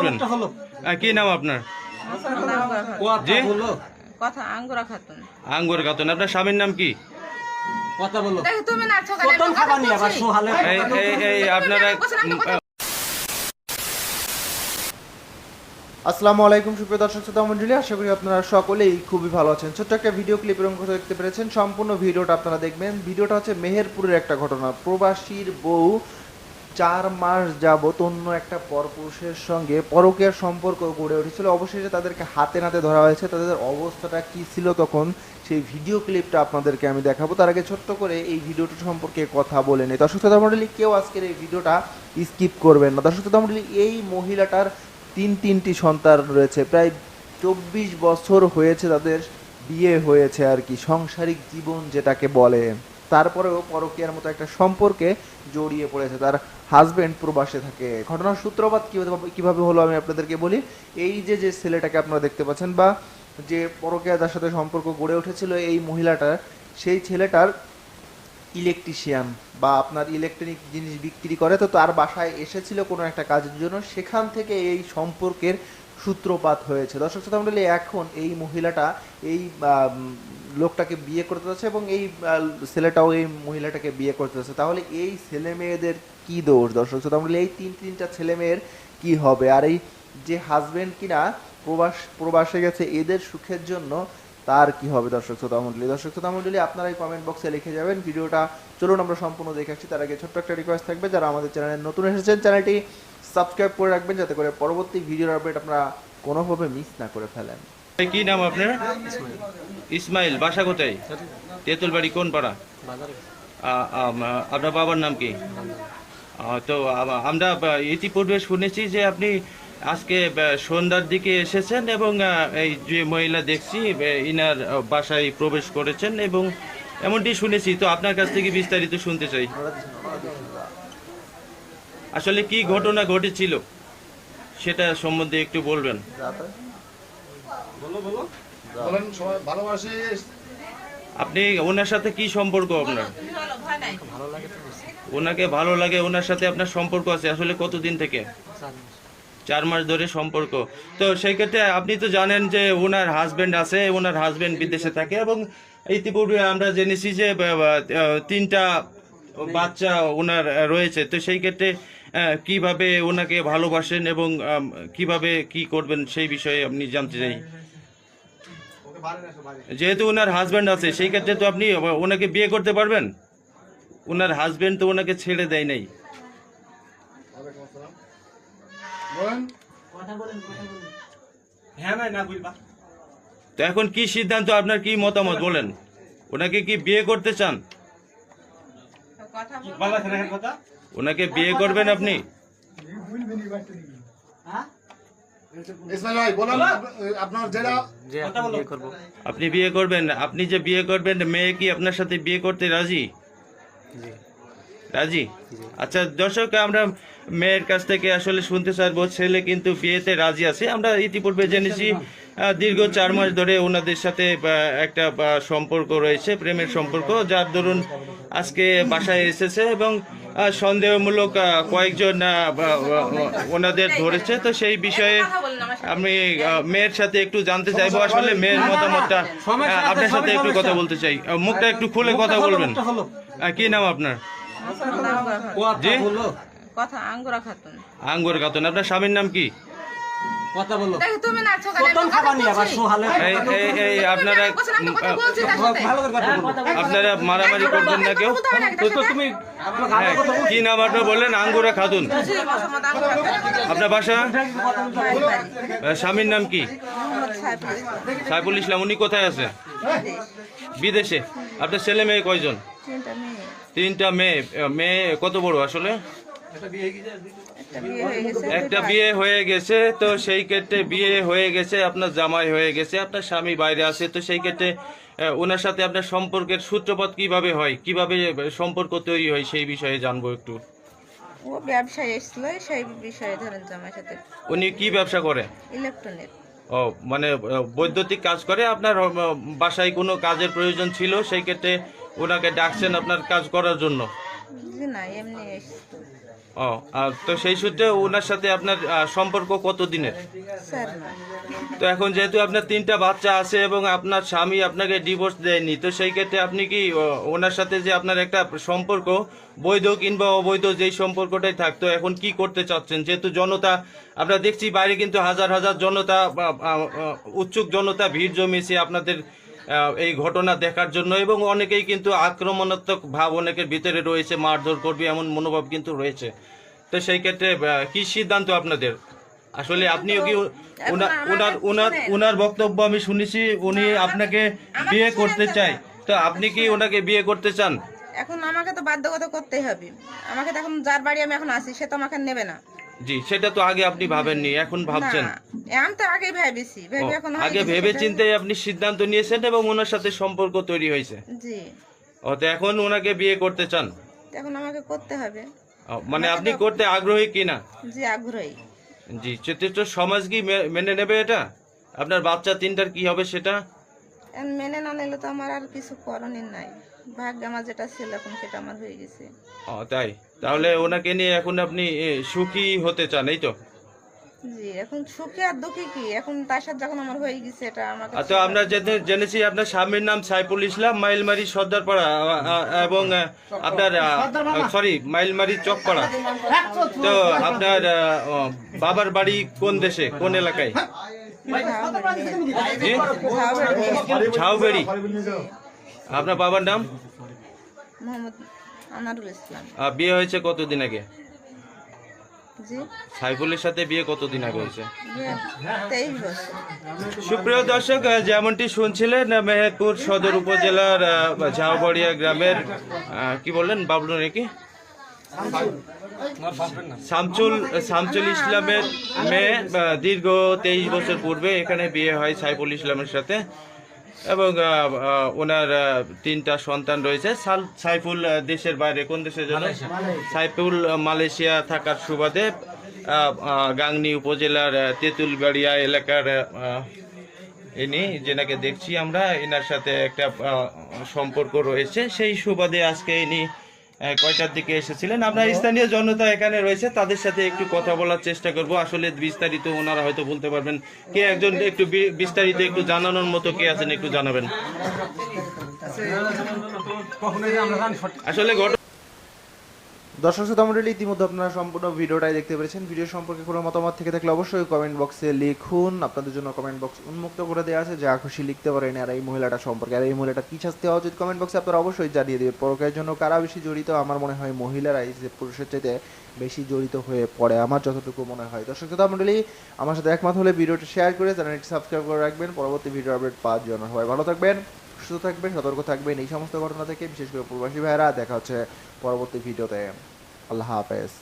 করবেন? কি নাম আপনার? জি? কথা আঙ্গুরা খাতুন। আঙ্গুর খাতুন। আপনার স্বামীর নাম কি? কথা বলো। তুমি নাচো কেন প্রথম আমি খাবার কথা নিয়ে আবার বলছি। সোহালে এই এই এই আপনারা আসসালামু আলাইকুম সুপ্রিয় দর্শক শ্রোতা মন্ডলী আশা করি আপনারা সকলেই খুবই ভালো আছেন। ছোট্ট একটা ভিডিও ক্লিপের অঙ্ক দেখতে পেরেছেন। সম্পূর্ণ ভিডিওটা আপনারা দেখবেন। ভিডিওটা হচ্ছে মেহেরপুরের একটা ঘটনা। প্রবাসীর বউ চার মাস যাবত অন্য একটা পরপুরুষের সঙ্গে পরকীয়ার সম্পর্ক গড়ে উঠেছিল। অবশেষে তাদেরকে হাতে নাতে ধরা হয়েছে। তাদের অবস্থাটা কি ছিল তখন, সেই ভিডিও ক্লিপটা আপনাদেরকে আমি দেখাবো। তার আগে ছোট্ট করে এই ভিডিওটা সম্পর্কে কথা বলে নেই। দর্শক শ্রোতা মন্ডলী, কেউ আজকের এই ভিডিওটা স্কিপ করবেন না। দর্শক শ্রোতা মন্ডলী, এই মহিলাটার তিন তিনটি সন্তান রয়েছে। প্রায় চব্বিশ বছর হয়েছে তাদের বিয়ে হয়েছে আর কি। সাংসারিক জীবন যেটাকে বলে। তারপরেও পরকীয়ার মতো একটা সম্পর্কে জড়িয়ে পড়েছে। তার হাজবেন্ড প্রবাসে থাকে। ঘটনার সূত্রপাত কীভাবে হলো আমি আপনাদেরকে বলি। এই যে যে ছেলেটাকে আপনারা দেখতে পাচ্ছেন বা যে পরকীয়া যার সাথে সম্পর্ক গড়ে উঠেছিল এই মহিলাটার সেই ছেলেটার ইলেকট্রিশিয়ান বা আপনার ইলেকট্রনিক জিনিস বিক্রি করে। তো তার বাসায় এসেছিল কোনো একটা কাজের জন্য। সেখান থেকে এই সম্পর্কের সূত্রপাত হয়েছে। দর্শক শ্রোতা মণ্ডলী এখন এই মহিলাটা এই লোকটাকে বিয়ে করতে যাচ্ছে এবং এই ছেলেটাও এই মহিলাটাকে বিয়ে করতে যাচ্ছে। তাহলে এই ছেলে মেয়েদের কি দোষ দর্শক শ্রোতা? মণ্ডলী এই তিন, তিনটা ছেলে মেয়ের কি হবে? আর এই যে হাজবেন্ড কিনা, প্রবাস, প্রবাসে গেছে, এদের সুখের জন্য তার কি হবে দর্শক শ্রোতা মণ্ডলী দর্শক শ্রোতা মণ্ডলী আপনারা এই কমেন্ট বক্সে লিখে যাবেন। ভিডিওটা চলুন, আমরা সম্পূর্ণ দেখে আসছি। তার আগে ছোট্ট একটা রিকোয়েস্ট থাকবে, যারা আমাদের চ্যানেলে নতুন এসেছেন চ্যানেলটি সাবস্ক্রাইব করে রাখবেন, যাতে করে পরবর্তী ভিডিওর আপডেট আপনারা কোনোভাবে মিস না করে ফেলেন। কি নাম আপনার? ইসমাইল। বাসা কোথায়? তেঁতুলবাড়ি কোন পাড়া? আপনার বাবার নাম কি? তো আমরা ইতিপূর্বে শুনেছি যে আপনি আজকে সন্ধ্যার দিকে এসেছেন এবং এই যে মহিলা দেখছি ইনার বাসায় প্রবেশ করেছেন এবং এমনটি শুনেছি। তো আপনার কাছ থেকে বিস্তারিত শুনতে চাই। আসলে কি ঘটনা ঘটেছিল? সেটা সম্বন্ধে একটু বলবেন। আপনি ওনার সাথে কি সম্পর্ক আপনার। ওনাকে ভালো লাগে, ওনার সাথে আপনার সম্পর্ক আছে। আসলে কতদিন থেকে? চার মাস ধরে সম্পর্ক। তো সেই ক্ষেত্রে আপনি তো জানেন যে ওনার হাজবেন্ড আছে, ওনার হাজবেন্ড বিদেশে থাকে এবং ইতিপূর্বে আমরা জেনেছি যে তিনটা বাচ্চা ওনার রয়েছে। তো সেই ক্ষেত্রে কীভাবে ওনাকে ভালোবাসেন এবং কীভাবে কি করবেন সেই বিষয়ে আপনি জানতে চাই। যেহেতু ওনার হাজবেন্ড আছে সেই ক্ষেত্রে তো আপনি ওনাকে বিয়ে করতে পারবেন? ওনার হাজবেন্ড তো ওনাকে ছেড়ে দেয় নাই। বলেন। হ্যাঁ তো এখন কি সিদ্ধান্ত আপনার কি মতামত বলেন? ওনাকে কি বিয়ে করতে চান? ওনাকে বিয়ে করবেন আপনি? ইসমাইল ভাই বলেন আপনার যেটা আপনি বিয়ে করবেন আপনি যে বিয়ে করবেন মেয়ে কি আপনার সাথে বিয়ে করতে রাজি? রাজি? আচ্ছা দর্শক আমরা মেয়ের কাছ থেকে আসলে শুনতে চাইব ছেলে কিন্তু বিয়েতে রাজি আছে। আমরা ইতিপূর্বে জেনেছি দীর্ঘ চার মাস ধরে ওনাদের সাথে একটা সম্পর্ক রয়েছে প্রেমের সম্পর্ক যার দরুন আজকে বাসায় এসেছে এবং সন্দেহমূলক কয়েকজন ওনাদের ধরেছে। তো সেই বিষয়ে। আমি মেয়ের সাথে একটু জানতে চাইব। আসলে মেয়ের মতামতটা সমস্যা আহ, আছে, আপনার সাথে একটু কথা বলতে চাই। মুখটা একটু খুলে কথা বলবেন। কি নাম আপনার? জি? কথা আঙ্গুরা খাতুন। আঙ্গুর খাতুন। আপনার স্বামীর নাম কি? কথা বলো। তুমি নাচো প্রথম খাবার নিয়ে আবার সোহালে এই এই আপনারা। ভালো করে কথা বলো। আপনারা মারামারি করবেন না কেউ? তো? তুমি হ্যাঁ, কি নাম আপনার বললেন? আঙ্গুরা খাতুন। আপনার বাসা? স্বামীর নাম কি? সাইফুল ইসলাম। উনি কোথায় আছে? বিদেশে। আপনার ছেলে মেয়ে কয়জন? তিনটা মেয়ে। তিনটা মেয়ে। আহ, মেয়ে কত বড় আসলে? একটা বিয়ে হয়ে গেছে, তো সেই ক্ষেত্রে বিয়ে হয়ে গেছে আপনার জামাই হয়ে গেছে আপনার স্বামী বাইরে আছে তো সেই ক্ষেত্রে ওনার সাথে আপনার সম্পর্কের সূত্রপাত কীভাবে হয়? কীভাবে সম্পর্ক তৈরি হয়? সেই বিষয়ে জানব একটু। ও ব্যবসায় এসেছিল সেই বিষয়ে ধরেন আমার সাথে। উনি কি ব্যবসা করে? ইলেকট্রনিক। ও মানে বৈদ্যুতিক কাজ করে আপনার বাসায় কোনো কাজের প্রয়োজন ছিল? সেই ক্ষেত্রে ওনাকে ডাকছেন আপনার কাজ করার জন্য। না এমনি এসেছিল। ও তো সেই সূত্রে ওনার সাথে আপনার সম্পর্ক কত দিনের তো এখন যেহেতু আপনার তিনটা বাচ্চা আছে এবং আপনার স্বামী আপনাকে ডিভোর্স দেয়নি, তো সেই ক্ষেত্রে আপনি কি ওনার সাথে যে আপনার একটা সম্পর্ক, বৈধ কিংবা অবৈধ যেই সম্পর্কটাই থাকতো, এখন কি করতে চাচ্ছেন? যেহেতু জনতা, আমরা দেখছি বাইরে কিন্তু হাজার হাজার জনতা উৎসুক জনতা, ভিড় জমিয়েছে আপনাদের এই ঘটনা দেখার জন্য এবং অনেকেই কিন্তু আক্রমণাত্মক ভাব অনেকের ভিতরে রয়েছে মারধর করবে এমন মনোভাব কিন্তু রয়েছে। তো সেই ক্ষেত্রে কি সিদ্ধান্ত আপনাদের? আসলে আপনিও কি ওনার ওনার ওনার বক্তব্য আমি শুনেছি উনি আপনাকে বিয়ে করতে চাই তো আপনি কি ওনাকে বিয়ে করতে চান? এখন আমাকে তো বাধ্যগত করতেই হবে। আমাকে তো এখন যার বাড়ি আমি এখন আছি সে তো আমাকে নেবে না। জি সেটা তো আগে আপনি ভাবেননি এখন ভাবছেন। আমি তো আগেই ভেবেছি ভেবে এখন আগে ভেবে আপনি সিদ্ধান্ত নিয়েছেন এবং ওনার সাথে সম্পর্ক তৈরি হয়েছে। জি। ও তো এখন ওনাকে বিয়ে করতে চান? এখন আমাকে করতে হবে। মানে আপনি করতে আগ্রহী কিনা জি আগ্রহী। জি সেটা সমাজ কি মেনে নেবে এটা? আপনার বাচ্চা তিনটার কি হবে সেটা? মেনে না নিলে তো আমার আর কিছু করণের নাই। ভাগ্য আমার যেটা ছিল এখন সেটা আমার হয়ে গেছে। ও তাই? তাহলে ওনাকে নিয়ে এখন আপনি এ, সুখী হতে চান এই তো? জি এখন সুখে আর দুঃখে কি? এখন তার সাথে যখন আমার হয়ে গেছে এটা আমাকে আচ্ছা আমরা জেনে- জেনেছি আপনার স্বামীর নাম সাইফুল ইসলাম মাইলমারি সর্দারপাড়া আ- আ- এবং আ, আপনার সরি মাইলমারি চকপাড়া। তো আপনার আ, ও, বাবার বাড়ি কোন দেশে? কোন এলাকায়? জি ঝাউবেড়ি। আপনার বাবার নাম? মোহাম্মদ আনারুল ইসলাম। বিয়ে হয়েছে কতদিন আগে? জি। সাইফুলের সাথে বিয়ে কতদিন আগে হয়েছে? সুপ্রিয় দর্শক যেমনটি শুনছিলেন মেহেরপুর সদর উপজেলার ঝাউবাড়িয়া গ্রামের কি বললেন বাবলু নাকি? শামচুল শামচুল ইসলামের মেয়ে দীর্ঘ তেইশ বছর পূর্বে এখানে বিয়ে হয় সাইফুল ইসলামের সাথে। এবং ওনার তিনটা সন্তান রয়েছে। সাল- সাইফুল দেশের বাইরে কোন দেশে যেন সাইফুল মালয়েশিয়া থাকার সুবাদে গাংনী উপজেলার তেঁতুলবাড়িয়া এলাকার ইনি যেনাকে দেখছি আমরা এনার সাথে একটা সম্পর্ক রয়েছে। সেই সুবাদে আজকে ইনি কয়টার দিকে এসেছিলেন? আপনার স্থানীয় জনতা এখানে রয়েছে তাদের সাথে একটু কথা বলার চেষ্টা করব। আসলে বিস্তারিত ওনারা হয়তো বলতে পারবেন। কে একজন একটু বিস্তারিত একটু জানানোর মতো কে আছেন একটু জানাবেন? আসলে ঘটনা দর্শক শ্রোতা মণ্ডলী ইতিমধ্যে আপনারা সম্পূর্ণ ভিডিওটাই দেখতে পেরেছেন। ভিডিও সম্পর্কে কোনো মতামত থেকে থাকলে অবশ্যই কমেন্ট বক্সে লিখুন। আপনাদের জন্য কমেন্ট বক্স উন্মুক্ত করে দেওয়া আছে। যা খুশি লিখতে পারেন আর এই মহিলাটা সম্পর্কে। আর এই মহিলাটা কী শাস্তি হওয়া উচিত কমেন্ট বক্সে আপনারা অবশ্যই জানিয়ে দেবে পরকের জন্য কারা বেশি জড়িত? আমার মনে হয় মহিলারাই যে পুরুষের চাইতে বেশি জড়িত হয়ে পড়ে। আমার যতটুকু মনে হয়। দর্শক শ্রোতা মণ্ডলী আমার সাথে একমত হলে ভিডিওটি শেয়ার করে চ্যানেলটি সাবস্ক্রাইব করে রাখবেন। পরবর্তী ভিডিও আপডেট পাওয়ার জন্য সবাই ভালো থাকবেন, সুস্থ থাকবেন, সতর্ক থাকবেন। এই সমস্ত ঘটনা থেকে বিশেষ করে প্রবাসী ভাইরা দেখা হচ্ছে পরবর্তী ভিডিওতে। আল্লাহ হাফেজ।